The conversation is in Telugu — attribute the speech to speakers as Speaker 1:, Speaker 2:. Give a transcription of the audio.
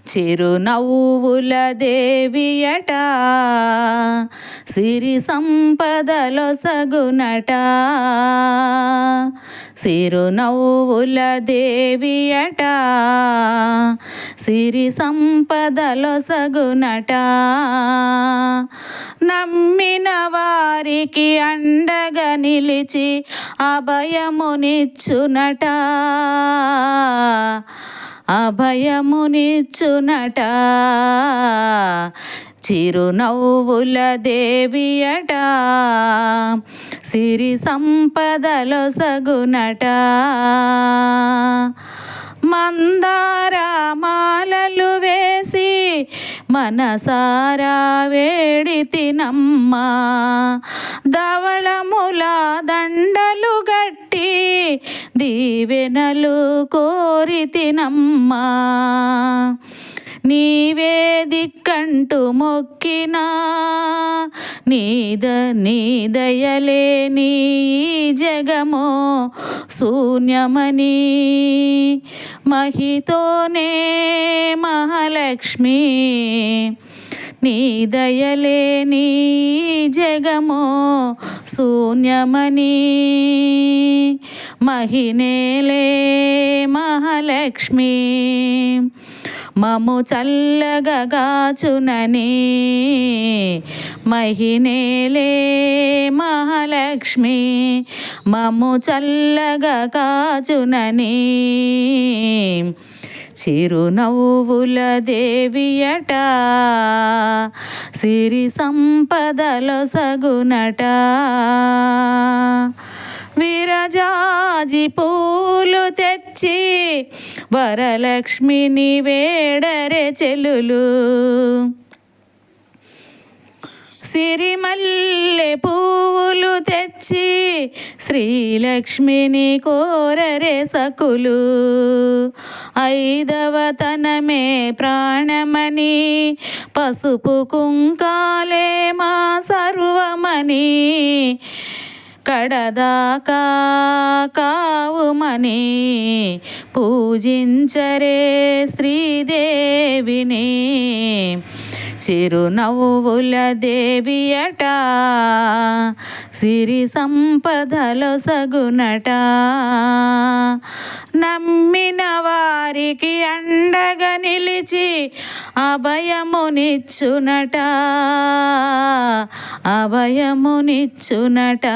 Speaker 1: చిరునవ్వుల దేవియట సిరి సంపదలో సగునట. సిరునవ్వుల దేవియట సిరి సంపదలో సగునట. నమ్మిన వారికి అండగా నిలిచి అభయమునిచ్చునట. అభయమునిచ్చునట. చిరునవ్వుల దేవియట. సిరి సంపదలో సగునట. మందారమాలలు వేసి మనసారా వేడి తినమ్మా. ధవళముల దండలు గట్టి దీవెనలు కోరి తినమ్మా నీవే దిక్కంటూ మొక్కినా. నీద నీదయలే నీ జగమో శూన్యమని. మహితోనే మహాలక్ష్మి. నీ దయలే నీ జగమో శూన్యమని. మహినేలే మహాలక్ష్మి మము చల్లగగాచునని. మహినేలే మహాలక్ష్మి మము చల్లగా కాచునని చిరునవ్వుల దేవియట సిరి సంపదలో సగునట. విరజాజి పూలు తెచ్చి వరలక్ష్మిని వేడరే చెలులు సిరిమల్లె పూలు తెచ్చి శ్రీలక్ష్మిని కోరరే సకులు. ఐదవతనమే ప్రాణమణి ప్రాణమని పసుపు కుంకాలే మా సర్వమని కడదాకా కావుమని. పూజించరే శ్రీదేవిని. చిరునవ్వుల దేవియట సిరి సంపదలు సగునట. నమ్మిన వారికి అండగా నిలిచి అభయమునిచ్చునట. అభయమునిచ్చునట.